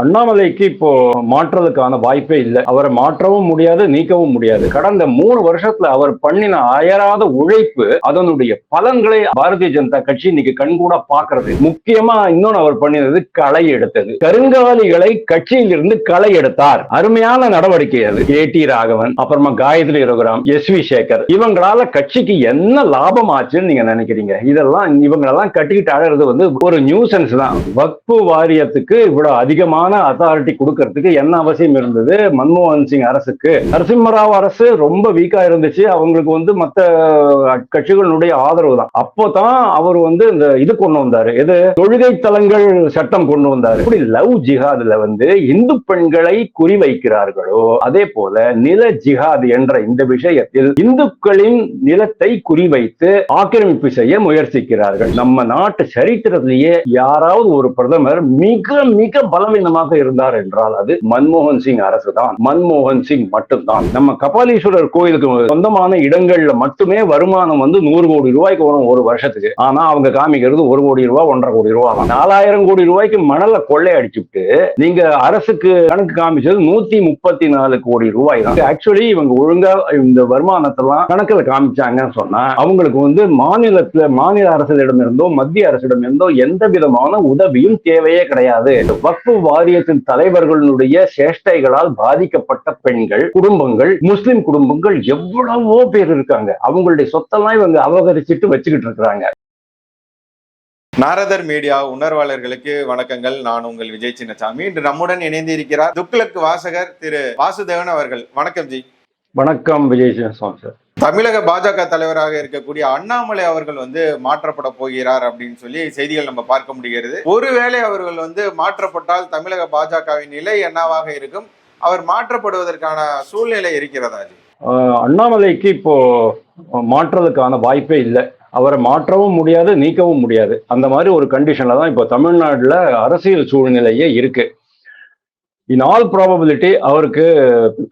அண்ணாமலைக்கு இப்போ மாற்றுறதுக்கான வாய்ப்பே இல்லை. அவரை மாற்றவும் முடியாது நீக்கவும் முடியாது. கடந்த மூணு வருஷத்துல அவர் பண்ணின அயராத உழைப்பு அதனுடைய பலன்களை பாரதிய ஜனதா கட்சி இன்னைக்கு கண்கூட பாக்குறது முக்கியமா இன்னொன்னு அவர் பண்ணினது களை எடுத்தது. கருங்காலிகளை கட்சியில் இருந்து களை எடுத்தார். அருமையான நடவடிக்கை அது. ஏ டி ராகவன் அப்புறமா காயத்ரி ரகுராம் எஸ் வி சேகர். இவங்களால கட்சிக்கு என்ன லாபம் ஆச்சுன்னு நீங்க நினைக்கிறீங்க? இதெல்லாம் இவங்களெல்லாம் கட்டிக்கிட்டு அழகிறது வந்து ஒரு நியூசன்ஸ் தான். வக்பு வாரியத்துக்கு இவ்வளவு அதிகமான அத்தாரிட்டி கொடுக்கறதுக்கு என்ன அவசியம் இருந்தது? மன்மோகன் சிங் அரசுக்கு. நரசிம்மராவ் அரசு ரொம்ப வீக்கா இருந்துச்சு. அவங்களுக்கு வந்து மத்த கட்சிகளுடைய ஆதரவு தான். அப்போதான் அவர் வந்து இந்த இது கொண்டு வந்தாரு. எது? தொழுகை தலங்கள் சட்டம் கொண்டு வந்தாரு. இப்படி லவ் ஜிஹாதுல வந்து இந்து பெண்களை குறிவைக்கிறார்களோ அதே போல நில ஜிஹாது என்ற இந்த விஷயத்தில் இந்துக்களின் நிலத்தை குறிவைத்து ஆக்கிரமிப்பு செய்ய முயற்சிக்கிறார்கள். நம்ம நாட்டு சரித்திரத்திலேயே யாராவது ஒரு பிரதமர் மிக மிக பலவீனமாக இருந்தார் என்றால் அது மன்மோகன் சிங் அரசு தான் மன்மோகன் சிங் மட்டும்தான். நம்ம கபாலீஸ்வரர் கோயிலுக்கு சொந்தமான இடங்கள்ல மட்டுமே வருமானம் வந்து நூறு கோடி ரூபாய்க்கு வரும் ஒரு வருஷத்துக்கு. ஆனா அவங்க காமிக்கிறது ஒரு கோடி ரூபாய் ஒன்றரை கோடி ரூபாய் நாலாயிரம் கோடி ரூபாய்க்கு மணல கொள்ளை அடிச்சுட்டு நீங்க அரசுக்கு கணக்கு காமிச்சது நூத்தி முப்பத்தி நாலு கோடி ரூபாய் தான். ஆக்சுவலி இவங்க ஒழுங்கா இந்த வருமானத்தெல்லாம் கணக்குல காமிச்சாங்கன்னு சொன்னா அவங்களுக்கு வந்து மாநிலத்துல மாநில அரசிடம் இருந்தோ மத்திய அரசிடம் இருந்தோ எந்த விதமான உதவியும் தேவையே கிடையாது. வக்பு வாரியத்தின் தலைவர்களுடைய சேஷ்டைகளால் பாதிக்கப்பட்ட பெண்கள் குடும்பங்கள் முஸ்லிம் குடும்பங்கள் எவ்வளவோ பேர் இருக்காங்க. அவங்களுடைய சொத்தெல்லாம் இவங்க அபகரிச்சுட்டு வச்சுக்கிட்டு இருக்கிறாங்க. நாரதர் மீடியா உணர்வாளர்களுக்கு வணக்கங்கள். நான் உங்கள் விஜய் சின்னசாமி. இன்று நம்முடன் இணைந்து இருக்கிறார் துக்ளக் வாசகர் திரு வாசுதேவன் அவர்கள். வணக்கம் ஜி. வணக்கம் விஜய் சுவாமி சார். தமிழக பாஜக தலைவராக இருக்கக்கூடிய அண்ணாமலை அவர்கள் வந்து மாற்றப்பட போகிறார் அப்படின்னு சொல்லி செய்திகள் நம்ம பார்க்க முடிகிறது. ஒருவேளை அவர்கள் வந்து மாற்றப்பட்டால் தமிழக பாஜகவின் நிலை என்னவாக இருக்கும்? அவர் மாற்றப்படுவதற்கான சூழ்நிலை இருக்கிறதா ஆஹ் அண்ணாமலைக்கு இப்போ மாற்றுறதுக்கான வாய்ப்பே இல்லை. அவரை மாற்றவும் முடியாது நீக்கவும் முடியாது. அந்த மாதிரி ஒரு கண்டிஷன்ல தான் இப்போ தமிழ்நாட்டில் அரசியல் சூழ்நிலையே இருக்கு. இன் ஆல் ப்ராபபிலிட்டி அவருக்கு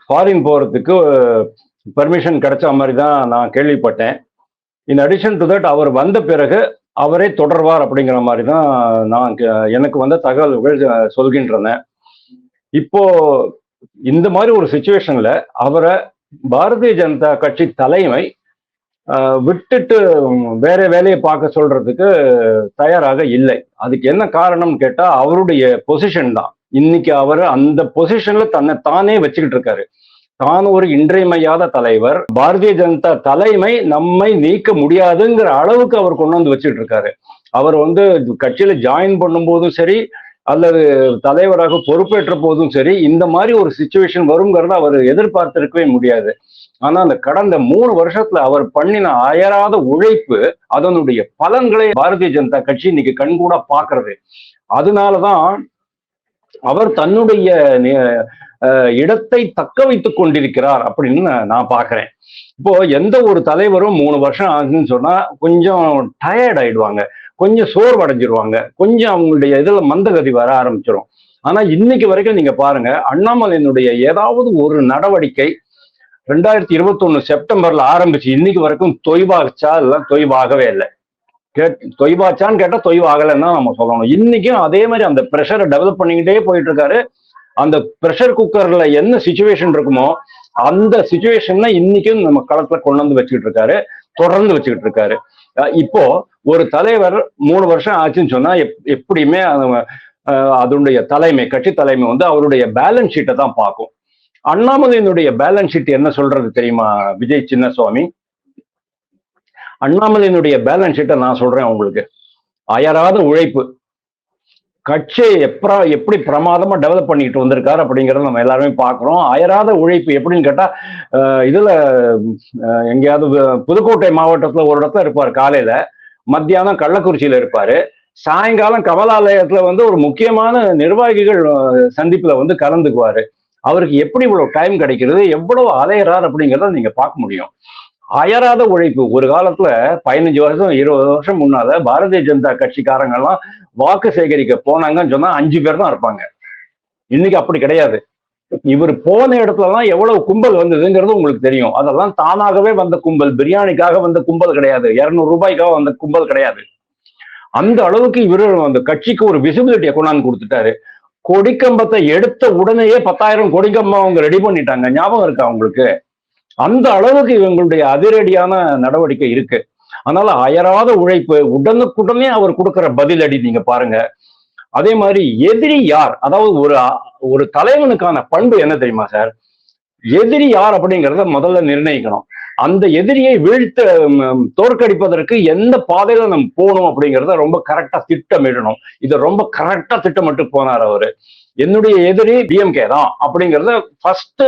ஃபாரின் போறதுக்கு பர்மிஷன் கிடைச்ச மாதிரி தான் நான் கேள்விப்பட்டேன். இன் அடிஷன் டு தட் அவர் வந்த பிறகு அவரே தொடர்வார் அப்படிங்கிற மாதிரி தான் நான் எனக்கு வந்த தகவல்கள் சொல்கின்றன. இப்போ இந்த மாதிரி ஒரு சுச்சுவேஷன்ல அவரை பாரதிய ஜனதா கட்சி தலைமை விட்டுட்டு வேற வேலையை பார்க்க சொல்றதுக்கு தயாராக இல்லை. அதுக்கு என்ன காரணம் கேட்டா அவருடைய பொசிஷன் தான். இன்னைக்கு அவர் அந்த பொசிஷன்ல தன்னை தானே வச்சுக்கிட்டு இருக்காரு. தான் ஒரு இன்றியமையாத தலைவர். பாரதிய ஜனதா தலைமை நம்மை நீக்க முடியாதுங்கிற அளவுக்கு அவர் கொண்டு வந்து வச்சுட்டு இருக்காரு அவர் வந்து கட்சியில ஜாயின் பண்ணும்போதும் சரி அல்லது தலைவராக பொறுப்பேற்ற போதும் சரி இந்த மாதிரி ஒரு சுச்சுவேஷன் வருங்கிறத அவர் எதிர்பார்த்திருக்கவே முடியாது. ஆனா அந்த கடந்த மூணு வருஷத்துல அவர் பண்ணின அயராத உழைப்பு அதனுடைய பலன்களை பாரதிய ஜனதா கட்சி இன்னைக்கு கண்கூட பாக்குறது. அதனாலதான் அவர் தன்னுடைய இடத்தை தக்க வைத்துக் கொண்டிருக்கிறார் அப்படின்னு நான் நான் பாக்குறேன். இப்போ எந்த ஒரு தலைவரும் மூணு வருஷம் ஆகுதுன்னு சொன்னா கொஞ்சம் டயர்ட் ஆயிடுவாங்க. கொஞ்சம் சோர்வடைஞ்சிருவாங்க. கொஞ்சம் அவங்களுடைய இதுல மந்தகதி வர ஆரம்பிச்சிடும் ஆனா இன்னைக்கு வரைக்கும் நீங்க பாருங்க அண்ணாமலையினுடைய ஏதாவது ஒரு நடவடிக்கை ரெண்டாயிரத்தி இருபத்தி ஒண்ணு செப்டம்பர்ல ஆரம்பிச்சு இன்னைக்கு வரைக்கும் தொய்வாச்சா இல்ல தொய்வாகவே இல்லை? கேட் தொய்வாச்சான்னு கேட்டா தொய்வாகலைன்னு தான் நம்ம சொல்லணும். இன்னைக்கும் அதே மாதிரி அந்த ப்ரெஷரை டெவலப் பண்ணிக்கிட்டே போயிட்டு இருக்காரு அந்த ப்ரெஷர் குக்கர்ல என்ன சுச்சுவேஷன் இருக்குமோ அந்த சுச்சுவேஷன் இன்னைக்கும் நம்ம களத்துல கொண்டு வந்து வச்சுக்கிட்டு இருக்காரு தொடர்ந்து வச்சுக்கிட்டு இருக்காரு இப்போ ஒரு தலைவர் மூணு வருஷம் ஆச்சுன்னு சொன்னா எப்- எப்படியுமே அதனுடைய தலைமை கட்சி தலைமை வந்து அவருடைய பேலன்ஸ் ஷீட்டை தான் பார்க்கும். அண்ணாமலையினுடைய பேலன்ஸ் ஷீட் என்ன சொல்றது தெரியுமா விஜய் சின்னசுவாமி அண்ணாமலையினுடைய பேலன்ஸ் ஷீட்டை நான் சொல்றேன் உங்களுக்கு. அயராத உழைப்பு. கட்சியை எப்பரா எப்படி பிரமாதமா டெவலப் பண்ணிட்டு வந்திருக்காரு அப்படிங்கறத நம்ம எல்லாருமே பார்க்குறோம். அயராத உழைப்பு எப்படின்னு கேட்டா அஹ் இதுல அஹ் எங்கேயாவது புதுக்கோட்டை மாவட்டத்துல ஒரு இடத்துல இருப்பார் காலையில. மத்தியானம் கள்ளக்குறிச்சியில இருப்பாரு. சாயங்காலம் கமலாலயத்துல வந்து ஒரு முக்கியமான நிர்வாகிகள் சந்திப்புல வந்து கலந்துக்குவாரு. அவருக்கு எப்படி இவ்வளவு டைம் கிடைக்கிறது எவ்வளவு அலையிறார் அப்படிங்கிறத நீங்க பார்க்க முடியும். அயராத உழைப்பு. ஒரு காலத்துல பதினஞ்சு வருஷம் இருபது வருஷம் முன்னால பாரதிய ஜனதா கட்சிக்காரங்க எல்லாம் வாக்கு சேகரிக்க போனாங்கன்னு சொன்னா அஞ்சு பேர் தான் இருப்பாங்க. இன்னைக்கு அப்படி கிடையாது. இவர் போன இடத்துல எல்லாம் எவ்வளவு கும்பல் வந்ததுங்கிறது உங்களுக்கு தெரியும். அதெல்லாம் தானாகவே வந்த கும்பல். பிரியாணிக்காக வந்த கும்பல் கிடையாது. இருநூறு ரூபாய்க்காக வந்த கும்பல் கிடையாது. அந்த அளவுக்கு இவர் அந்த கட்சிக்கு ஒரு விசிபிலிட்டியை கொண்டாந்து கொடுத்துட்டாரு. கொடிக்கம்பத்தை எடுத்த உடனேயே பத்தாயிரம் கொடிக்கம்பம் அவங்க ரெடி பண்ணிட்டாங்க. ஞாபகம் இருக்கா அவங்களுக்கு அந்த அளவுக்கு இவங்களுடைய அதிரடியான நடவடிக்கை இருக்கு. அதனால அயராத உழைப்பு உடனுக்குடனே அவர் கொடுக்கிற பதிலடி நீங்க பாருங்க. அதே மாதிரி எதிரி யார்? அதாவது ஒரு ஒரு தலைவனுக்கான பண்பு என்ன தெரியுமா சார்? எதிரி யார் அப்படிங்கிறத முதல்ல நிர்ணயிக்கணும். அந்த எதிரியை வீழ்த்த தோற்கடிப்பதற்கு எந்த பாதையில நம்ம போகணும் அப்படிங்கிறத ரொம்ப கரெக்டா திட்டமிடணும். இதை ரொம்ப கரெக்டா திட்டமிட்டு போனார் அவரு. என்னுடைய எதிரி டிஎம்கே தான் அப்படிங்கிறத ஃபர்ஸ்ட்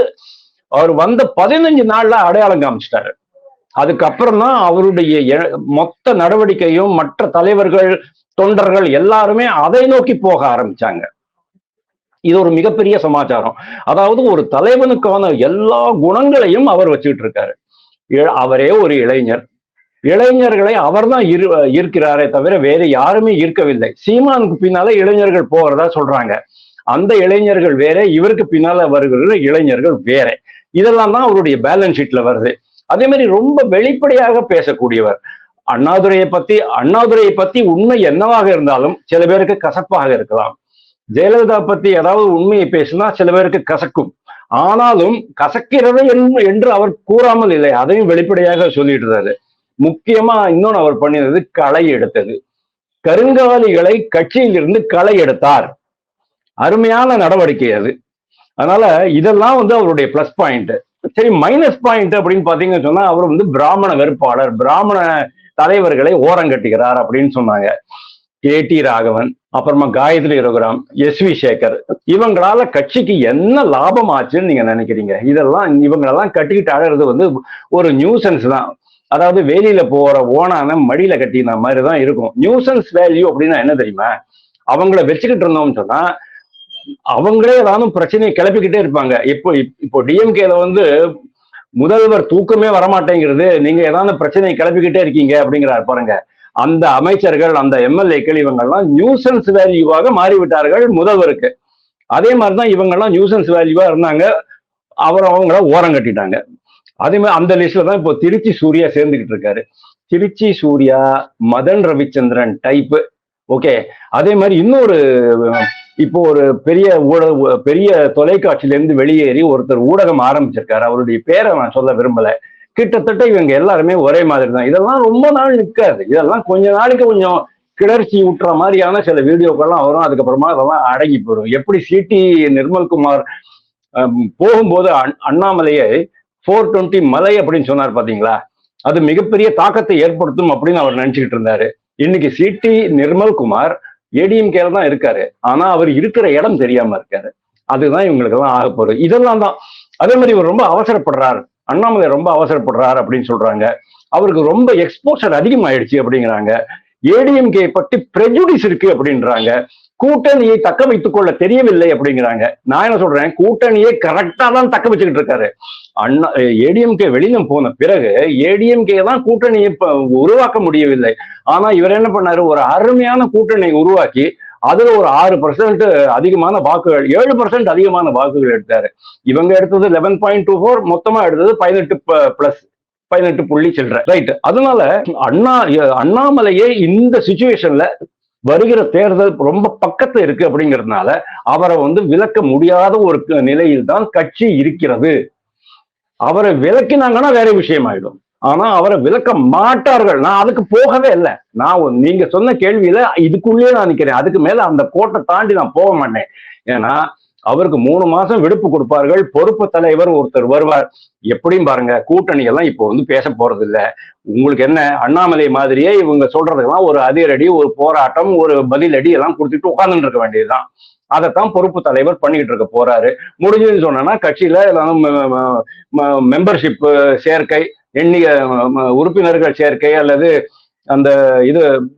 அவர் வந்த பதினஞ்சு நாள்ல அடையாளம் காமிச்சிட்டாரு. அதுக்கப்புறம் தான் அவருடைய மொத்த நடவடிக்கையும் மற்ற தலைவர்கள் தொண்டர்கள் எல்லாருமே அதை நோக்கி போக ஆரம்பிச்சாங்க. இது ஒரு மிகப்பெரிய சமாச்சாரம். அதாவது ஒரு தலைவனுக்கான எல்லா குணங்களையும் அவர் வச்சுக்கிட்டு இருக்காரு. அவரே ஒரு இளைஞர். இளைஞர்களை அவர்தான் இரு ஈர்க்கிறாரே தவிர வேற யாருமே ஈர்க்கவில்லை. சீமானுக்கு பின்னால இளைஞர்கள் போகிறதா சொல்றாங்க. அந்த இளைஞர்கள் வேற இவருக்கு பின்னால வருகிற இளைஞர்கள் வேற. இதெல்லாம் தான் அவருடைய பேலன்ஸ் ஷீட்ல வருது. அதே மாதிரி ரொம்ப வெளிப்படையாக பேசக்கூடியவர். அண்ணாதுரையை பத்தி அண்ணாதுரையை பத்தி உண்மை என்னவாக இருந்தாலும் சில பேருக்கு கசப்பாக இருக்கலாம். ஜெயலலிதா பத்தி ஏதாவது உண்மையை பேசினா சில பேருக்கு கசக்கும். ஆனாலும் கசக்கிறது என்று- என்று அவர் கூறாமல் இல்லை. அதையும் வெளிப்படையாக சொல்லிடுறாரு முக்கியமா இன்னொன்னு அவர் பண்ணினது களை எடுத்தது. கருங்காலிகளை கட்சியில் இருந்து களை எடுத்தார். அருமையான நடவடிக்கை அது. அதனால இதெல்லாம் வந்து அவருடைய பிளஸ் பாயிண்ட் சரி மைனஸ் பாயிண்ட் அப்படின்னு பாத்தீங்கன்னு சொன்னா அவர் வந்து பிராமண வெறுப்பாளர். பிராமண தலைவர்களை ஓரங்கட்டுகிறார் அப்படின்னு சொன்னாங்க. கே டி ராகவன் அப்புறமா காயத்ரி ரகுராம் எஸ் வி சேகர். இவங்களால கட்சிக்கு என்ன லாபம் ஆச்சுன்னு நீங்க நினைக்கிறீங்க? இதெல்லாம் இவங்களெல்லாம் கட்டிக்கிட்டு அழகிறது வந்து ஒரு நியூசன்ஸ் தான். அதாவது வேலியில போற ஓனான மடியில கட்டின மாதிரி தான் இருக்கும். நியூசன்ஸ் வேல்யூ அப்படின்னா என்ன தெரியுமா? அவங்கள வச்சுக்கிட்டு இருந்தோம்னு சொன்னா அவங்களே ஏதாவது பிரச்சனையை கிளப்பிக்கிட்டே இருப்பாங்க. இப்போ இப்போ டிஎம்கேல வந்து முதல்வர் தூக்கமே வரமாட்டேங்கிறது நீங்க ஏதாவது பிரச்சனையை கிளப்பிக்கிட்டே இருக்கீங்க அப்படிங்கிறார் பாருங்க. அந்த அமைச்சர்கள் அந்த எம்எல்ஏக்கள் இவங்கெல்லாம் நியூசன்ஸ் வேல்யூவாக மாறிவிட்டார்கள் முதல்வருக்கு. அதே மாதிரிதான் இவங்கெல்லாம் நியூசன்ஸ் வேல்யூவா இருந்தாங்க. அவர் அவங்கள ஓரம் கட்டிட்டாங்க. அதே மாதிரி அந்த லிஸ்ட்ல தான் இப்போ திருச்சி சூர்யா சேர்ந்துகிட்டு இருக்காரு. திருச்சி சூர்யா மதன் ரவிச்சந்திரன் டைப்பு ஓகே அதே மாதிரி இன்னொரு இப்போ ஒரு பெரிய ஊடக பெரிய தொலைக்காட்சியிலேருந்து வெளியேறி ஒருத்தர் ஊடகம் ஆரம்பிச்சிருக்காரு. அவருடைய பேரை நான் சொல்ல விரும்பல. கிட்டத்தட்ட இவங்க எல்லாருமே ஒரே மாதிரி தான் இதெல்லாம் ரொம்ப நாள் நிற்காது இதெல்லாம் கொஞ்ச நாளைக்கு கொஞ்சம் கிளர்ச்சி விட்டுற மாதிரியான சில வீடியோக்கள்லாம் வரும். அதுக்கப்புறமா அதெல்லாம் அடங்கி போயிடும். எப்படி சிடி நிர்மல்குமார் போகும்போது அண்- அண்ணாமலையை ஃபோர் டுவெண்ட்டி மலை அப்படின்னு சொன்னார் பாத்தீங்களா? அது மிகப்பெரிய தாக்கத்தை ஏற்படுத்தும் அப்படின்னு அவர் நினைச்சுக்கிட்டு இருந்தாரு. இன்னைக்கு சிடி நிர்மல்குமார் ஏடிஎம்கேல தான் இருக்காரு. ஆனா அவர் இருக்கிற இடம் தெரியாம இருக்காரு. அதுதான் இவங்களுக்கு எல்லாம் ஆக போகுது. இதெல்லாம் தான். அதே மாதிரி இவர் ரொம்ப அவசரப்படுறாரு. அண்ணாமலை ரொம்ப அவசரப்படுறாரு அப்படின்னு சொல்றாங்க. அவருக்கு ரொம்ப எக்ஸ்போசர் அதிகமாயிடுச்சு அப்படிங்கிறாங்க. ஏடிஎம்கே பற்றி prejudice இருக்கு அப்படின்றாங்க. கூட்டணியை தக்க வைத்துக் கொள்ள தெரியவில்லை அப்படிங்கிறாங்க. நான் என்ன சொல்றேன்? கூட்டணியை கரெக்டா தான் தக்க வச்சுக்கிட்டு இருக்காரு. அண்ணா ஏடிஎம்கே வெளியிலும் போன பிறகு ஏடிஎம்கே தான் கூட்டணியை உருவாக்க முடியவில்லை. ஆனா இவர் என்ன பண்ணாரு? ஒரு அருமையான கூட்டணியை உருவாக்கி அதுல ஒரு ஆறு பர்சன்ட் அதிகமான வாக்குகள் ஏழு பர்சன்ட் அதிகமான வாக்குகள் எடுத்தாரு. இவங்க எடுத்தது லெவன் பாயிண்ட் டூ ஃபோர் மொத்தமா எடுத்தது பதினெட்டு பிளஸ் பதினெட்டு புள்ளி சில்லற. ரைட் அதனால அண்ணா அண்ணாமலையே இந்த சுச்சுவேஷன்ல வருகிற தேர்தல் ரொம்ப பக்கத்துல இருக்கு அப்படிங்கிறதுனால அவரை வந்து விலக்க முடியாத ஒரு நிலையில் தான் கட்சி இருக்கிறது. அவரை விளக்கினாங்கன்னா வேற விஷயம் ஆயிடும். ஆனா அவரை விளக்க மாட்டார்கள். நான் அதுக்கு போகவே இல்லை. நான் நீங்க சொன்ன கேள்வியில இதுக்குள்ளேயே நான் நிக்கிறேன். அதுக்கு மேல அந்த கோட்டை தாண்டி நான் போக மாட்டேன். ஏன்னா அவருக்கு மூணு மாசம் விடுப்பு கொடுப்பார்கள். பொறுப்பு தலைவர் ஒருத்தர் வருவார். எப்படியும் பாருங்க கூட்டணி எல்லாம் இப்போ வந்து பேச போறது இல்ல உங்களுக்கு என்ன அண்ணாமலை மாதிரியே இவங்க சொல்றதுக்கெல்லாம் ஒரு அதிரடி ஒரு போராட்டம் ஒரு பதிலடி எல்லாம் கொடுத்துட்டு உட்கார்ந்துட்டு இருக்க வேண்டியதுதான். அதைத்தான் பொறுப்பு தலைவர் பண்ணிக்கிட்டு இருக்க போறாரு. முடிஞ்சதுன்னு சொன்னா கட்சியில மெம்பர்ஷிப் சேர்க்கை எண்ணிக்கை ம- உறுப்பினர்கள் சேர்க்கை அல்லது அந்த இது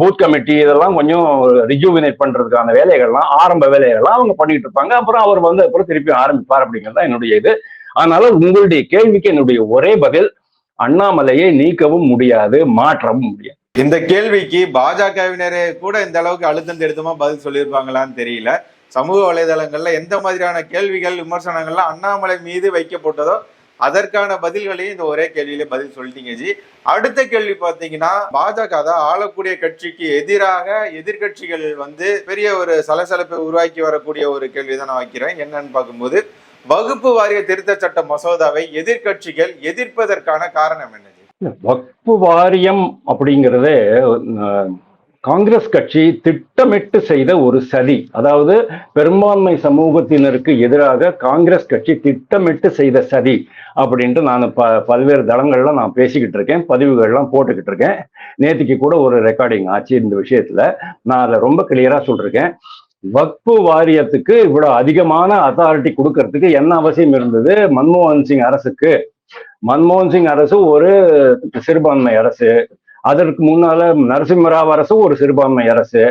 பூத் கமிட்டி இதெல்லாம் கொஞ்சம் ரிஜூவினேட் பண்றதுக்கான வேலைகள்லாம் ஆரம்ப வேலைகள்லாம் அவங்க பண்ணிட்டு இருப்பாங்க. அப்புறம் அவர் வந்து அப்புறம் திருப்பி ஆரம்பிப்பார் அப்படிங்கிறது தான் என்னுடைய இது. அதனால உங்களுடைய கேள்விக்கு என்னுடைய ஒரே பதில் அண்ணாமலையை நீக்கவும் முடியாது மாற்றவும் முடியாது. இந்த கேள்விக்கு பாஜகவினரே கூட இந்த அளவுக்கு அழுத்தம் திருத்தமா பதில் சொல்லியிருப்பாங்களான்னு தெரியல. சமூக வலைதளங்கள்ல எந்த மாதிரியான கேள்விகள் விமர்சனங்கள்லாம் அண்ணாமலை மீது வைக்கப்பட்டதோ அதற்கான பதில்களையும் இந்த ஒரே கேள்வியில பதில் சொல்லிட்டீங்க ஜி. அடுத்த கேள்வி பாத்தீங்கன்னா பாஜக தான் ஆளக்கூடிய கட்சிக்கு எதிராக எதிர்க்கட்சிகள் வந்து பெரிய ஒரு சலசலப்பை உருவாக்கி வரக்கூடிய ஒரு கேள்வி தான் நான் வைக்கிறேன். என்னன்னு பார்க்கும்போது வகுப்பு வாரிய திருத்த சட்ட மசோதாவை எதிர்க்கட்சிகள் எதிர்ப்பதற்கான காரணம் என்ன ஜி? வகுப்பு வாரியம் அப்படிங்கிறதே காங்கிரஸ் கட்சி திட்டமிட்டு செய்த ஒரு சதி. அதாவது பெரும்பான்மை சமூகத்தினருக்கு எதிராக காங்கிரஸ் கட்சி திட்டமிட்டு செய்த சதி அப்படின்ட்டு நான் ப பல்வேறு தளங்கள்ல நான் பேசிக்கிட்டு இருக்கேன் பதிவுகள்லாம் போட்டுக்கிட்டு இருக்கேன். நேற்றுக்கு கூட ஒரு ரெக்கார்டிங் ஆச்சு இந்த விஷயத்துல. நான் அதை ரொம்ப கிளியரா சொல்லிருக்கேன். வக்பு வாரியத்துக்கு இவ்வளவு அதிகமான அத்தாரிட்டி கொடுக்கறதுக்கு என்ன அவசியம் இருந்தது? மன்மோகன் சிங் அரசுக்கு. மன்மோகன் சிங் அரசு ஒரு சிறுபான்மை அரசு. அதற்கு முன்னால நரசிம்மராவ் அரசு ஒரு சிறுபான்மை அரசு.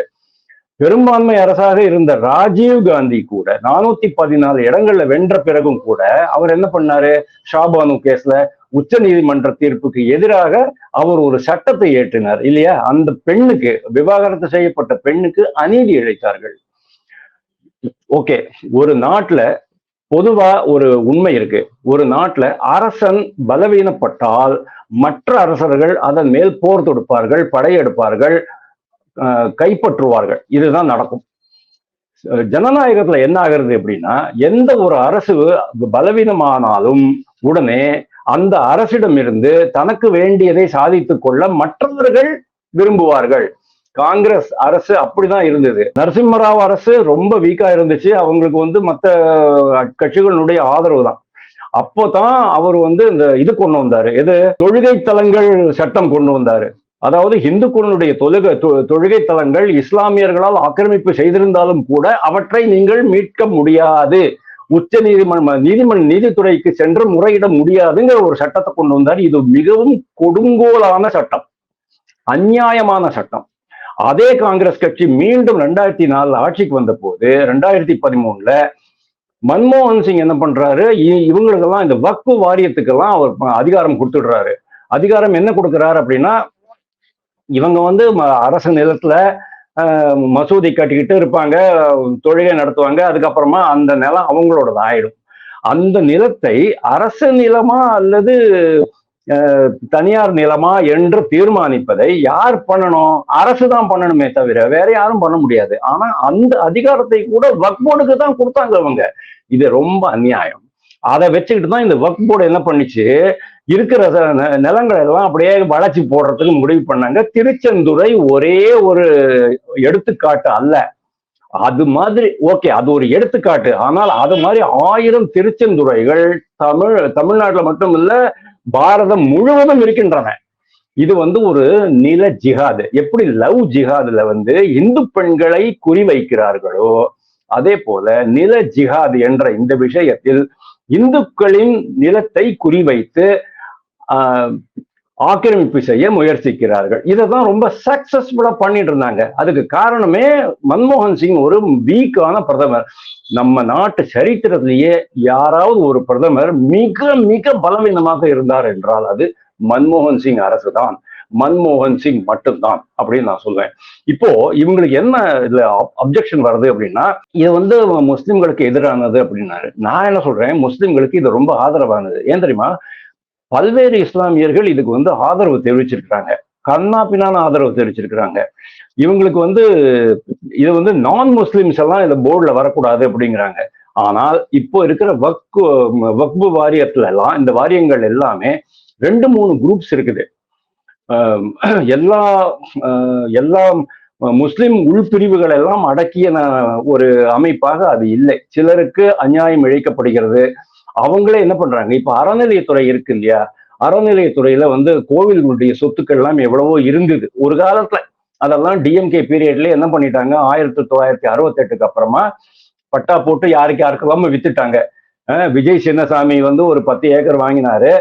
பெரும்பான்மை அரசாக இருந்த ராஜீவ் காந்தி கூட நானூத்தி பதினாலு இடங்கள்ல வென்ற பிறகும் கூட அவர் என்ன பண்ணாரு? ஷாபானு கேஸ்ல உச்ச நீதிமன்ற தீர்ப்புக்கு எதிராக அவர் ஒரு சட்டத்தை ஏற்றினார் இல்லையா? அந்த பெண்ணுக்கு விவாகரத்து செய்யப்பட்ட பெண்ணுக்கு அநீதி இழைத்தார்கள். ஓகே ஒரு நாட்டுல பொதுவா ஒரு உண்மை இருக்கு. ஒரு நாட்டுல அரசன் பலவீனப்பட்டால் மற்ற அரசர்கள் அதன் மேல் போர் தொடுப்பார்கள் படையெடுப்பார்கள் கைப்பற்றுவார்கள். இதுதான் நடக்கும். ஜனநாயகத்துல என்ன ஆகிறது அப்படின்னா எந்த ஒரு அரசு பலவீனமானாலும் உடனே அந்த அரசிடம் இருந்து தனக்கு வேண்டியதை சாதித்துக் கொள்ள மற்றவர்கள் விரும்புவார்கள். காங்கிரஸ் அரசு அப்படிதான் இருந்தது. நரசிம்மராவ் அரசு ரொம்ப வீக்கா இருந்துச்சு. அவங்களுக்கு வந்து மற்ற கட்சிகளுடைய ஆதரவு தான் அப்போதான் அவர் வந்து இந்த இது கொண்டு வந்தாரு. எது? தொழுகை தலங்கள் சட்டம் கொண்டு வந்தாரு. அதாவது இந்துக்களுடைய தொழுகை தொ- தொழுகை தலங்கள் இஸ்லாமியர்களால் ஆக்கிரமிப்பு செய்திருந்தாலும் கூட அவற்றை நீங்கள் மீட்க முடியாது. உச்ச நீதிமன்ற நீதிமன்ற நீதித்துறைக்கு சென்று முறையிட முடியாதுங்கிற ஒரு சட்டத்தை கொண்டு வந்தார். இது மிகவும் கொடுங்கோலான சட்டம். அந்நியாயமான சட்டம். அதே காங்கிரஸ் கட்சி மீண்டும் ரெண்டாயிரத்தி நாலுல ஆட்சிக்கு வந்த போது ரெண்டாயிரத்தி பதிமூணுல மன்மோகன் சிங் என்ன பண்றாரு? இ- இவங்களுக்கெல்லாம் இந்த வக்பு வாரியத்துக்கெல்லாம் அவர் அதிகாரம் கொடுத்துடுறாரு. அதிகாரம் என்ன கொடுக்குறாரு அப்படின்னா இவங்க வந்து ம- அரசு நிலத்துல மசூதி கட்டிக்கிட்டு இருப்பாங்க தொழுகை நடத்துவாங்க அதுக்கப்புறமா அந்த நிலம் அவங்களோடது ஆயிடும். அந்த நிலத்தை அரசு நிலமா அல்லது தனியார் நிலமா என்று தீர்மானிப்பதை யார் பண்ணணும்? அரசு தான் பண்ணணுமே தவிர வேற யாரும் பண்ண முடியாது. ஆனா அந்த அதிகாரத்தை கூட வக் போர்டுக்கு தான் கொடுத்தாங்க அவங்க. இது ரொம்ப அநியாயம். அதை வச்சுக்கிட்டு தான் இந்த ஒர்க் போர்டு என்ன பண்ணுச்சு? இருக்கிற ந- நிலங்களை எல்லாம் அப்படியே வளர்ச்சி போடுறதுக்கு முடிவு பண்ணாங்க. திருச்செந்துறை ஒரே ஒரு எடுத்துக்காட்டு அல்ல. அது மாதிரி ஓகே அது ஒரு எடுத்துக்காட்டு. ஆனால் அது மாதிரி ஆயிரம் திருச்செந்துறைகள் தமிழ் தமிழ்நாட்டுல மட்டும் இல்லை பாரதம் முழுவதும் இருக்கின்றன. இது வந்து ஒரு நில ஜிஹாது. எப்படி லவ் ஜிஹாதுல வந்து இந்து பெண்களை குறிவைக்கிறார்களோ அதே போல நில ஜிஹாது என்ற இந்த விஷயத்தில் இந்துக்களின் நிலத்தை குறிவைத்து ஆஹ், ஆக்கிரமிப்பு செய்ய முயற்சிக்கிறார்கள். இதை தான் ரொம்ப சக்சஸ்ஃபுல்லா பண்ணிட்டு இருந்தாங்க. அதுக்கு காரணமே மன்மோகன் சிங் ஒரு வீக்கான பிரதமர். நம்ம நாட்டு சரித்திரத்திலேயே யாராவது ஒரு பிரதமர் மிக மிக பலவீனமாக இருந்தார் என்றால் அது மன்மோகன் சிங் அரசு தான் மன்மோகன் சிங் மட்டும்தான் அப்படின்னு நான் சொல்வேன். இப்போ இவங்களுக்கு என்ன இதுல அப்ஜெக்ஷன் வருது அப்படின்னா இது வந்து முஸ்லிம்களுக்கு எதிரானது அப்படின்னாரு. நான் என்ன சொல்றேன்? முஸ்லிம்களுக்கு இது ரொம்ப ஆதரவானது. ஏன் தெரியுமா? பல்வேறு இஸ்லாமியர்கள் இதுக்கு வந்து ஆதரவு தெரிவிச்சிருக்கிறாங்க. கண்ணா ஆதரவு தெரிவிச்சிருக்கிறாங்க. இவங்களுக்கு வந்து இது வந்து நான் முஸ்லிம்ஸ் எல்லாம் இந்த போர்டுல வரக்கூடாது அப்படிங்கிறாங்க. ஆனால் இப்போ இருக்கிற வக்கு வக்பு வாரியத்துல எல்லாம் இந்த வாரியங்கள் எல்லாமே ரெண்டு மூணு குரூப்ஸ் இருக்குது. ஆஹ் எல்லா ஆஹ் எல்லா முஸ்லிம் உள்பிரிவுகள் எல்லாம் அடக்கிய ஒரு அமைப்பாக அது இல்லை. சிலருக்கு அநியாயம் இழைக்கப்படுகிறது. அவங்களே என்ன பண்றாங்க? இப்ப அறநிலையத்துறை இருக்கு இல்லையா? அறநிலையத்துறையில வந்து கோவில்களுடைய சொத்துக்கள் எல்லாம் எவ்வளவோ இருந்தது. ஒரு காலத்துல அதெல்லாம் டிஎம்கே பீரியட்ல என்ன பண்ணிட்டாங்க? ஆயிரத்தி தொள்ளாயிரத்தி அறுபத்தெட்டுக்கு அப்புறமா பட்டா போட்டு யாருக்கு யாருக்கெல்லாம வித்துட்டாங்க. விஜய் சின்னசாமி வந்து ஒரு பத்து ஏக்கர் வாங்கினாரு.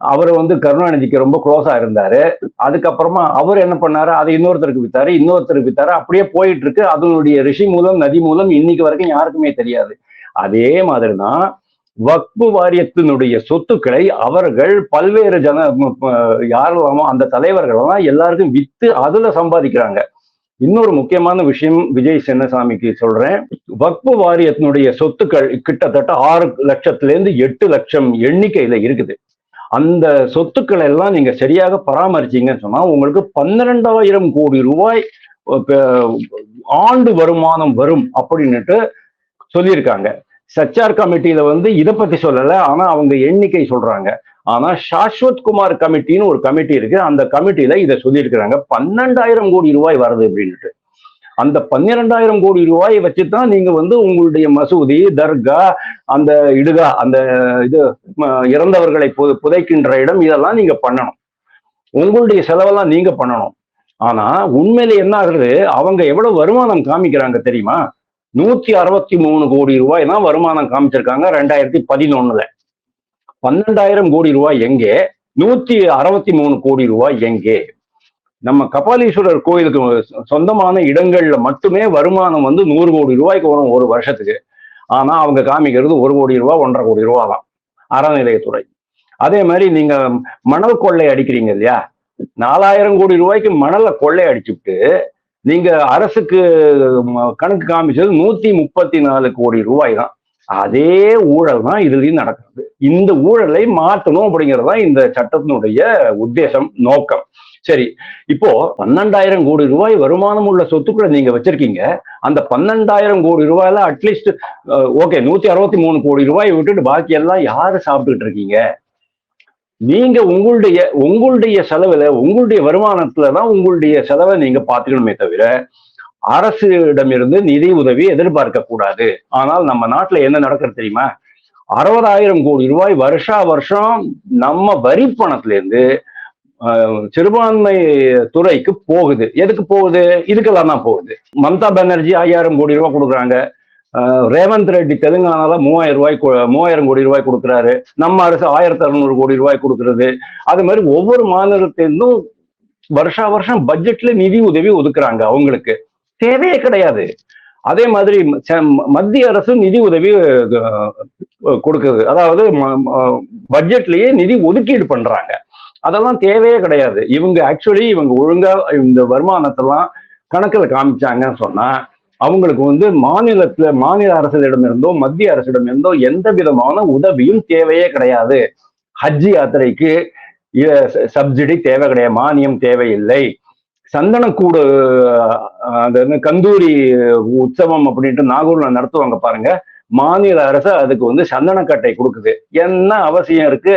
அவர் வந்து கருணாநிதிக்கு ரொம்ப க்ளோஸா இருந்தாரு. அதுக்கப்புறமா அவர் என்ன பண்ணாரு? அதை இன்னொருத்தருக்கு வித்தாரு இன்னொருத்தருக்கு வித்தாரு. அப்படியே போயிட்டு இருக்கு. அதனுடைய ரிஷி மூலம் நதி மூலம் இன்னைக்கு வரைக்கும் யாருக்குமே தெரியாது. அதே மாதிரி தான் வக்பு வாரியத்தினுடைய சொத்துக்களை அவர்கள் பல்வேறு ஜன யாரெல்லாமோ அந்த தலைவர்கள் எல்லாம் எல்லாருக்கும் வித்து அதுல சம்பாதிக்கிறாங்க. இன்னொரு முக்கியமான விஷயம் விஜய் சின்னசாமிக்கு சொல்றேன். வக்பு வாரியத்தினுடைய சொத்துக்கள் கிட்டத்தட்ட ஆறு லட்சத்துல இருந்து எட்டு லட்சம் எண்ணிக்கையில இருக்குது. அந்த சொத்துக்களை எல்லாம் நீங்க சரியாக பராமரிச்சீங்கன்னு சொன்னா உங்களுக்கு பன்னிரெண்டாயிரம் கோடி ரூபாய் ஆண்டு வருமானம் வரும் அப்படின்னுட்டு சொல்லியிருக்காங்க. சச்சார் கமிட்டியில வந்து இதை பத்தி சொல்லல ஆனா அவங்க எண்ணிக்கை சொல்றாங்க. ஆனா சாஸ்வத் குமார் கமிட்டின்னு ஒரு கமிட்டி இருக்கு. அந்த கமிட்டியில இதை சொல்லியிருக்கிறாங்க. பன்னெண்டாயிரம் கோடி ரூபாய் வருது அப்படின்ட்டு அந்த பன்னிரெண்டாயிரம் கோடி ரூபாயை வச்சுதான் நீங்க வந்து உங்களுடைய மசூதி தர்கா அந்த இடுகா அந்த இது இறந்தவர்களை பு புதைக்கின்ற இடம் இதெல்லாம் நீங்க பண்ணணும். உங்களுடைய செலவெல்லாம் நீங்க பண்ணணும். ஆனா உண்மையில என்ன ஆகுறது அவங்க எவ்வளவு வருமானம் காமிக்கிறாங்க தெரியுமா? நூத்தி அறுபத்தி மூணு கோடி ரூபாய் தான் வருமானம் காமிச்சிருக்காங்க ரெண்டாயிரத்தி பதினொன்னுல. பன்னெண்டாயிரம் கோடி ரூபாய் எங்கே? நூத்தி அறுபத்தி மூணு கோடி ரூபாய் எங்கே? நம்ம கபாலீஸ்வரர் கோயிலுக்கு சொந்தமான இடங்கள்ல மட்டுமே வருமானம் வந்து நூறு கோடி ரூபாய்க்கு வரும் ஒரு வருஷத்துக்கு. ஆனா அவங்க காமிக்கிறது ஒரு கோடி ரூபாய் ஒன்றரை கோடி ரூபாய் தான். அறநிலையத்துறை. அதே மாதிரி நீங்க மணல் கொள்ளை அடிக்கிறீங்க இல்லையா? நாலாயிரம் கோடி ரூபாய்க்கு மணலை கொள்ளை அடிச்சுட்டு நீங்க அரசுக்கு ம, கணக்கு காமிச்சது நூத்தி முப்பத்தி நாலு கோடி ரூபாய் தான். அதே ஊழல் தான் இதுலயும் நடக்குது இந்த ஊழலை மாற்றணும் அப்படிங்கிறது தான் இந்த சட்டத்தினுடைய உத்தேசம் நோக்கம். சரி இப்போ பன்னெண்டாயிரம் கோடி ரூபாய் வருமானம் உள்ள சொத்துக்களை நீங்க வச்சிருக்கீங்க. அந்த பன்னெண்டாயிரம் கோடி ரூபாயில அட்லீஸ்ட் ஓகே நூத்தி அறுபத்தி மூணு கோடி ரூபாய் விட்டுட்டு பாக்கி எல்லாம் யாரு சாப்பிட்டுட்டு இருக்கீங்க? நீங்க உங்களுடைய உங்களுடைய செலவுல உங்களுடைய வருமானத்துல தான் உங்களுடைய செலவை நீங்க பார்த்துக்கணுமே தவிர அரசிடமிருந்து நிதி உதவி எதிர்பார்க்க கூடாது. ஆனால் நம்ம நாட்டுல என்ன நடக்கிறது தெரியுமா? அறுபதாயிரம் கோடி ரூபாய் வருஷா வருஷம் நம்ம வரி பணத்துல இருந்து சிறுபான்மை துறைக்கு போகுது. எதுக்கு போகுது? இதுக்கெல்லாம் தான் போகுது. மம்தா பானர்ஜி ஐயாயிரம் கோடி ரூபாய் கொடுக்குறாங்க. ரேவந்த் ரெட்டி தெலுங்கானால மூவாயிரம் ரூபாய் மூவாயிரம் கோடி ரூபாய் கொடுக்குறாரு. நம்ம அரசு ஆயிரத்தி அறுநூறு கோடி ரூபாய் கொடுக்கறது. அது மாதிரி ஒவ்வொரு மாநிலத்திலிருந்தும் வருஷா வருஷம் பட்ஜெட்ல நிதி உதவி ஒதுக்குறாங்க அவங்களுக்கு. தேவையே கிடையாது. அதே மாதிரி மத்திய அரசு நிதி உதவி கொடுக்குது. அதாவது ம- பட்ஜெட்லயே நிதி ஒதுக்கீடு பண்றாங்க. அதெல்லாம் தேவையே கிடையாது. இவங்க ஆக்சுவலி இவங்க ஒழுங்கா இந்த வருமானத்தெல்லாம் கணக்குல காமிச்சாங்கன்னு சொன்னா அவங்களுக்கு வந்து மாநிலத்துல மாநில அரசிடமிருந்தோ மத்திய அரசிடமிருந்தோ எந்த விதமான உதவியும் தேவையே கிடையாது. ஹஜ் யாத்திரைக்கு சப்சிடி தேவை கிடையாது மானியம் தேவையில்லை. சந்தனக்கூடு அந்த கந்தூரி உற்சவம் அப்படின்ட்டு நாகூர்ல நடத்துவாங்க பாருங்க. மாநில அரசு அதுக்கு வந்து சந்தனக்கட்டை கொடுக்குது. என்ன அவசியம் இருக்கு?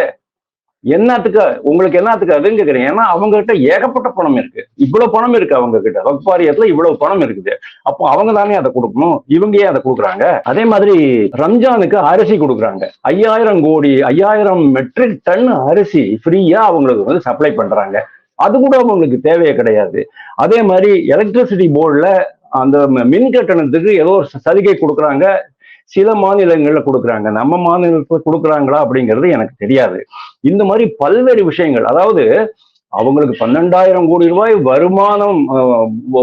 என்னத்துக்கு உங்களுக்கு என்னத்துக்கு அதுன்னு கேக்குறீங்க. ஏன்னா அவங்க கிட்ட ஏகப்பட்ட பணம் இருக்கு. இவ்வளவு பணம் இருக்கு அவங்க கிட்ட வக்பாரியத்துல இவ்வளவு பணம் இருக்குது. அப்போ அவங்க தானே அதை கொடுக்கணும். இவங்க ஏன் அதை கொடுக்குறாங்க? அதே மாதிரி ரம்ஜானுக்கு அரிசி கொடுக்குறாங்க. ஐயாயிரம் கோடி ஐயாயிரம் மெட்ரிக் டன் அரிசி ஃப்ரீயா அவங்களுக்கு வந்து சப்ளை பண்றாங்க. அது கூட அவங்களுக்கு தேவையே கிடையாது. அதே மாதிரி எலக்ட்ரிசிட்டி போர்டில் அந்த மின் கட்டணத்துக்கு ஏதோ ஒரு சலுகை கொடுக்குறாங்க. சில மாநிலங்கள்ல கொடுக்குறாங்க. நம்ம மாநிலத்துல கொடுக்குறாங்களா அப்படிங்கிறது எனக்கு தெரியாது. இந்த மாதிரி பல்வேறு விஷயங்கள் அதாவது அவங்களுக்கு பன்னெண்டாயிரம் கோடி ரூபாய் வருமானம்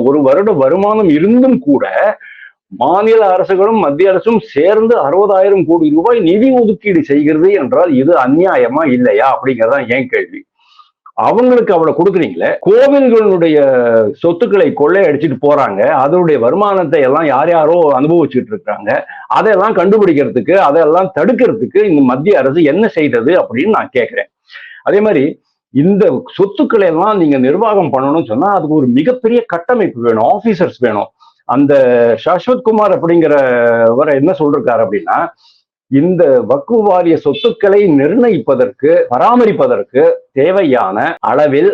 ஒரு வருட வருமானம் இருந்தும் கூட மாநில அரசுகளும் மத்திய அரசும் சேர்ந்து அறுபதாயிரம் கோடி ரூபாய் நிதி ஒதுக்கீடு செய்கிறது என்றால் இது அநியாயமா இல்லையா அப்படிங்கிறதான் என் கேள்வி. அவங்களுக்கு அவ்வளவு கொடுக்குறீங்களே? கோவில்களுடைய சொத்துக்களை கொள்ளையடிச்சிட்டு போறாங்க. அதனுடைய வருமானத்தை எல்லாம் யார் யாரோ அனுபவிச்சுட்டு இருக்காங்க. அதெல்லாம் கண்டுபிடிக்கிறதுக்கு அதெல்லாம் தடுக்கிறதுக்கு இந்த மத்திய அரசு என்ன செய்தது அப்படின்னு நான் கேட்கிறேன் அதே மாதிரி இந்த சொத்துக்களை எல்லாம் நீங்க நிர்வாகம் பண்ணணும்னு சொன்னா அதுக்கு ஒரு மிகப்பெரிய கட்டமைப்பு வேணும். ஆபீசர்ஸ் வேணும். அந்த சாஸ்வத் குமார் அப்படிங்கிறவரை என்ன சொல்றாரு அப்படின்னா இந்த வக்கு வாரிய சொத்துக்களை நிர்ணயிப்பதற்கு பராமரிப்பதற்கு தேவையான அளவில்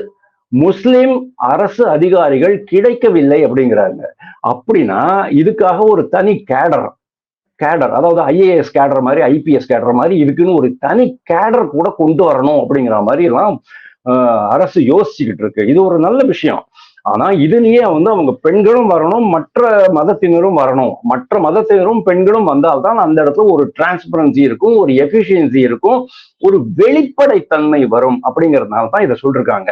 முஸ்லிம் அரசு அதிகாரிகள் கிடைக்கவில்லை அப்படிங்கிறாங்க. அப்படின்னா இதுக்காக ஒரு தனி கேடர் கேடர் அதாவது ஐஏஎஸ் கேடர் மாதிரி ஐபிஎஸ் கேடர் மாதிரி இதுக்குன்னு ஒரு தனி கேடர் கூட கொண்டு வரணும் அப்படிங்கிற மாதிரி எல்லாம் ஆஹ், அரசு யோசிச்சுக்கிட்டு இருக்கு. இது ஒரு நல்ல விஷயம். ஆனா இதுலயே வந்து அவங்க பெண்களும் வரணும் மற்ற மதத்தினரும் வரணும். மற்ற மதத்தினரும் பெண்களும் வந்தால்தான் அந்த இடத்துல ஒரு டிரான்ஸ்பரன்சி இருக்கும் ஒரு எஃபிஷியன்சி இருக்கும் ஒரு வெளிப்படைத்தன்மை வரும் அப்படிங்கிறதுனால தான் இதை சொல்லிருக்காங்க.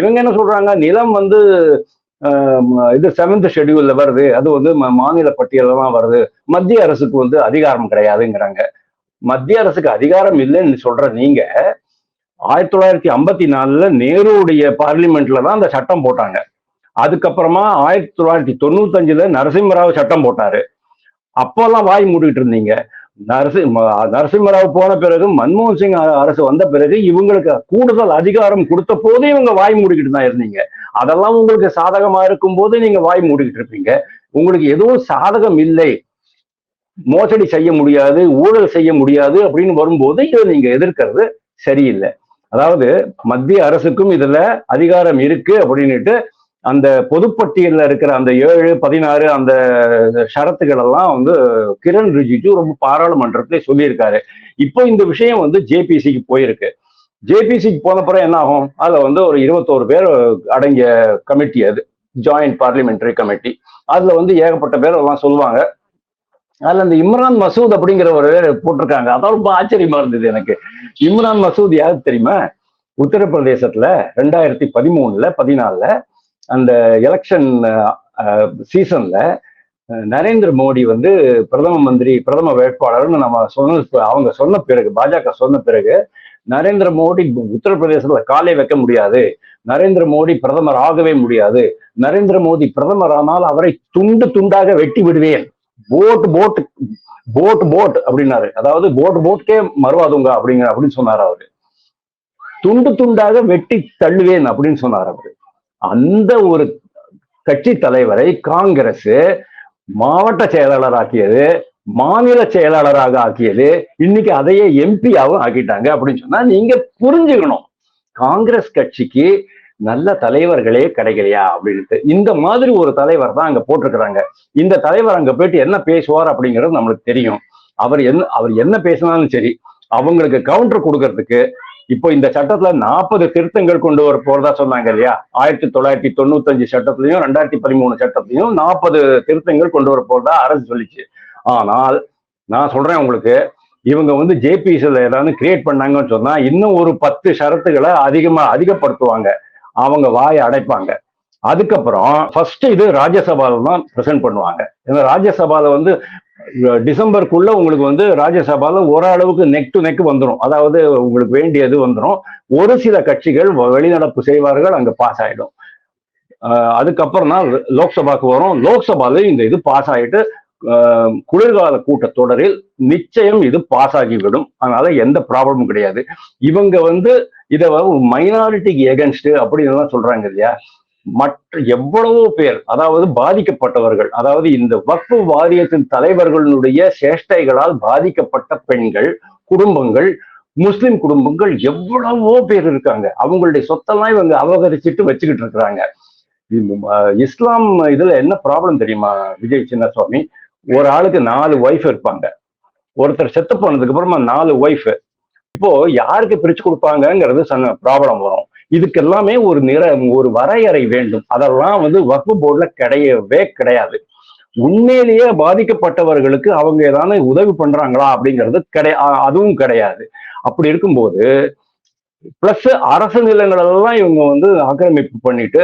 இவங்க என்ன சொல்றாங்க? நிலம் வந்து இது செவன்த் ஷெடியூல்ல வருது அது வந்து மாநில பட்டியலில் தான் வருது. மத்திய அரசுக்கு வந்து அதிகாரம் கிடையாதுங்கிறாங்க. மத்திய அரசுக்கு அதிகாரம் இல்லைன்னு சொல்ற நீங்க ஆயிரத்தி தொள்ளாயிரத்தி ஐம்பத்தி நாலுல நேருடைய பார்லிமெண்ட்ல தான் அந்த சட்டம் போட்டாங்க. அதுக்கப்புறமா ஆயிரத்தி தொள்ளாயிரத்தி தொண்ணூத்தஞ்சுல நரசிம்மராவ் சட்டம் போட்டாரு. அப்போல்லாம் வாய் மூடிட்டு இருந்தீங்க. நரசிம்ம நரசிம்மராவ் போன பிறகு மன்மோகன் சிங் அரசு வந்த பிறகு இவங்களுக்கு கூடுதல் அதிகாரம் கொடுத்த போது இவங்க வாய் மூடிக்கிட்டு தான் இருந்தீங்க. அதெல்லாம் உங்களுக்கு சாதகமா இருக்கும் போது நீங்க வாய் மூடிக்கிட்டு இருப்பீங்க. உங்களுக்கு எதுவும் சாதகம் இல்லை. மோசடி செய்ய முடியாது ஊழல் செய்ய முடியாது அப்படின்னு வரும்போது இதை நீங்க எதிர்க்கிறது சரியில்லை. அதாவது மத்திய அரசுக்கும் இதுல அதிகாரம் இருக்கு அப்படின்னுட்டு அந்த பொதுப்பட்டியலில் இருக்கிற அந்த ஏழு பதினாறு அந்த ஷரத்துகள் எல்லாம் வந்து கிரண் ரிஜிஜு ரொம்ப பாராளுமன்றத்திலே சொல்லியிருக்காரு. இப்போ இந்த விஷயம் வந்து ஜேபிசிக்கு போயிருக்கு. ஜேபிசிக்கு போன பிறகு என்ன ஆகும்? அதில் வந்து ஒரு இருபத்தோரு பேர் அடங்கிய கமிட்டி அது ஜாயிண்ட் பார்லிமெண்டரி கமிட்டி அதில் வந்து ஏகப்பட்ட பேர் எல்லாம் சொல்லுவாங்க. அதில் அந்த இம்ரான் மசூத் அப்படிங்கிற ஒரு பேர் போட்டிருக்காங்க. அதான் ரொம்ப ஆச்சரியமா இருந்தது எனக்கு. இம்ரான் மசூத் யாரு தெரியுமா? உத்தரப்பிரதேசத்துல ரெண்டாயிரத்தி பதிமூணுல பதினாலுல அந்த எலெக்ஷன் சீசன்ல நரேந்திர மோடி வந்து பிரதம மந்திரி பிரதம வேட்பாளர்னு நம்ம சொன்ன அவங்க சொன்ன பிறகு பாஜக சொன்ன பிறகு நரேந்திர மோடி உத்தரப்பிரதேசத்துல காலை வைக்க முடியாது. நரேந்திர மோடி பிரதமர் ஆகவே முடியாது. நரேந்திர மோடி பிரதமர் ஆனால் அவரை துண்டு துண்டாக வெட்டி விடுவேன். போட் போட் போட் போட் அப்படின்னாரு. அதாவது போட் போட்டுக்கே மறுவாதுங்க அப்படிங்கிற அப்படின்னு சொன்னார் அவரு. துண்டு துண்டாக வெட்டி தள்ளுவேன் அப்படின்னு சொன்னார் அவரு. அந்த ஒரு கட்சி தலைவரை காங்கிரஸ் மாவட்ட செயலாளர் ஆக்கியது மாநில செயலாளராக ஆக்கியது இன்னைக்கு அதையே எம்பியாவும் ஆக்கிட்டாங்க அப்படின்னு சொன்னா நீங்க புரிஞ்சுக்கணும். காங்கிரஸ் கட்சிக்கு நல்ல தலைவர்களே கிடைக்கலையா அப்படின்ட்டு. இந்த மாதிரி ஒரு தலைவர் தான் அங்க போட்டிருக்கிறாங்க. இந்த தலைவர் அங்க போயிட்டு என்ன பேசுவார் அப்படிங்கிறது நம்மளுக்கு தெரியும். அவர் என்ன அவர் என்ன பேசினாலும் சரி அவங்களுக்கு கவுண்டர் கொடுக்கறதுக்கு இப்போ இந்த சட்டத்துல நாற்பது திருத்தங்கள் கொண்டு வர போறதா சொன்னாங்க இல்லையா? ஆயிரத்தி தொள்ளாயிரத்தி தொண்ணூத்தஞ்சு சட்டத்திலையும் ரெண்டாயிரத்தி பதிமூணு சட்டத்திலையும் நாற்பது திருத்தங்கள் கொண்டு வர போறதா அரசு சொல்லிச்சு. ஆனால் நான் சொல்றேன் உங்களுக்கு இவங்க வந்து ஜேபிஎஸ்ல ஏதாவது கிரியேட் பண்ணாங்கன்னு சொன்னா இன்னும் ஒரு பத்து ஷரத்துகளை அதிகமா அதிகப்படுத்துவாங்க. அவங்க வாயை அடைப்பாங்க. அதுக்கப்புறம் ஃபர்ஸ்ட் இது ராஜ்யசபால தான் பிரசன்ட் பண்ணுவாங்க. ஏன்னா ராஜ்யசபால வந்து டிசம்பருக்குள்ள உங்களுக்கு வந்து ராஜ்யசபால ஓரளவுக்கு நெக் டு நெக் வந்துடும் அதாவது உங்களுக்கு வேண்டியது வந்துடும் ஒரு சில கட்சிகள் வ- வெளிநடப்பு செய்வார்கள் அங்க பாஸ் ஆயிடும். அதுக்கப்புறம் தான் லோக்சபாக்கு வரும். லோக்சபாலையும் இந்த இது பாஸ் ஆயிட்டு அஹ், குளிர்கால கூட்டத்தொடரில் நிச்சயம் இது பாஸ் ஆகிவிடும். அதனால எந்த ப்ராப்ளமும் கிடையாது. இவங்க வந்து இதை மைனாரிட்டிக்கு எகென்ஸ்ட் அப்படின்னு எல்லாம் சொல்றாங்க இல்லையா? மற்ற எவ்வளவோ பேர் அதாவது பாதிக்கப்பட்டவர்கள் அதாவது இந்த வக்பு வாரியத்தின் தலைவர்களுடைய சேஷ்டைகளால் பாதிக்கப்பட்ட பெண்கள் குடும்பங்கள் முஸ்லிம் குடும்பங்கள் எவ்வளவோ பேர் இருக்காங்க. அவங்களுடைய சொத்தெல்லாம் இவங்க அபகரிச்சுட்டு வச்சுக்கிட்டு இருக்கிறாங்க. இஸ்லாம் இதுல என்ன ப்ராப்ளம் தெரியுமா விஜய் சின்னசுவாமி ஒரு ஆளுக்கு நாலு ஒய்ஃப் இருப்பாங்க. ஒருத்தர் செத்து போனதுக்கு அப்புறமா நாலு ஒய்ஃப் இப்போ யாருக்கு பிரிச்சு கொடுப்பாங்கங்கிறது ப்ராப்ளம் வரும். இதுக்கு எல்லாமே ஒரு நிற ஒரு வரையறை வேண்டும். அதெல்லாம் வந்து வக்ஃபு போர்டுல கிடையவே கிடையாது. உண்மையிலேயே பாதிக்கப்பட்டவர்களுக்கு அவங்க ஏதாவது உதவி பண்றாங்களா அப்படிங்கிறது கிடை அதுவும் கிடையாது. அப்படி இருக்கும்போது பிளஸ் அரசு நிலங்களெல்லாம் இவங்க வந்து ஆக்கிரமிப்பு பண்ணிட்டு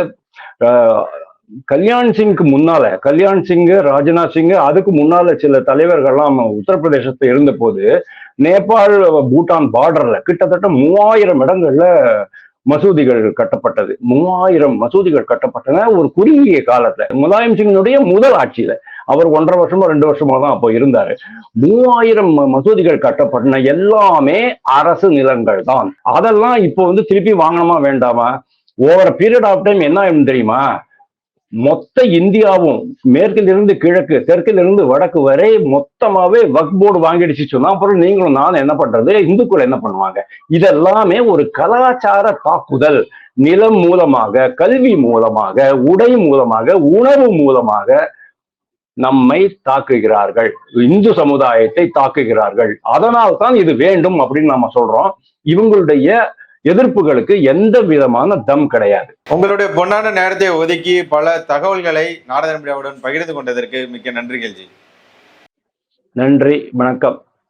கல்யாண் சிங்க்கு முன்னால கல்யாண் சிங்கு ராஜ்நாத் சிங்கு அதுக்கு முன்னால சில தலைவர்கள்லாம் உத்தரப்பிரதேசத்துல இருந்த போது நேபாள் பூட்டான் பார்டர்ல கிட்டத்தட்ட மூவாயிரம் இடங்கள்ல மசூதிகள் கட்டப்பட்டது. மூவாயிரம் மசூதிகள் கட்டப்பட்டன ஒரு குறுகிய காலத்துல. முலாயம் சிங்கினுடைய முதல் ஆட்சியில. அவர் ஒன்றரை வருஷமோ ரெண்டு வருஷமோ தான் அப்போ இருந்தாரு. மூவாயிரம் மசூதிகள் கட்டப்பட்டன எல்லாமே அரசு நிலங்கள் தான். அதெல்லாம் இப்போ வந்து திருப்பி வாங்கணுமா வேண்டாமா? ஓவர் பீரியட் ஆஃப் டைம் என்ன ஆகும் தெரியுமா? மொத்த இந்தியாவும் மேற்கிலிருந்து கிழக்கு தெற்கிலிருந்து வடக்கு வரை மொத்தமாவே வக் போர்டு வாங்கிடுச்சு சொன்னா அப்புறம் நீங்களும் நானும் என்ன பண்றது? இந்துக்கள் என்ன பண்ணுவாங்க? இதெல்லாமே ஒரு கலாச்சார தாக்குதல். நிலம் மூலமாக கல்வி மூலமாக உடை மூலமாக உணவு மூலமாக நம்மை தாக்குகிறார்கள். இந்து சமுதாயத்தை தாக்குகிறார்கள். அதனால் தான் இது வேண்டும் அப்படின்னு நாம சொல்றோம். இவங்களுடைய எதிர்ப்புகளுக்கு எந்த விதமான தம் கிடையாது. உங்களுடைய பொன்னான நேரத்தை ஒதுக்கி பல தகவல்களை நாடக மீடியாவுடன் பகிர்ந்து கொண்டதற்கு மிக்க நன்றிகள் ஜி நன்றி வணக்கம்.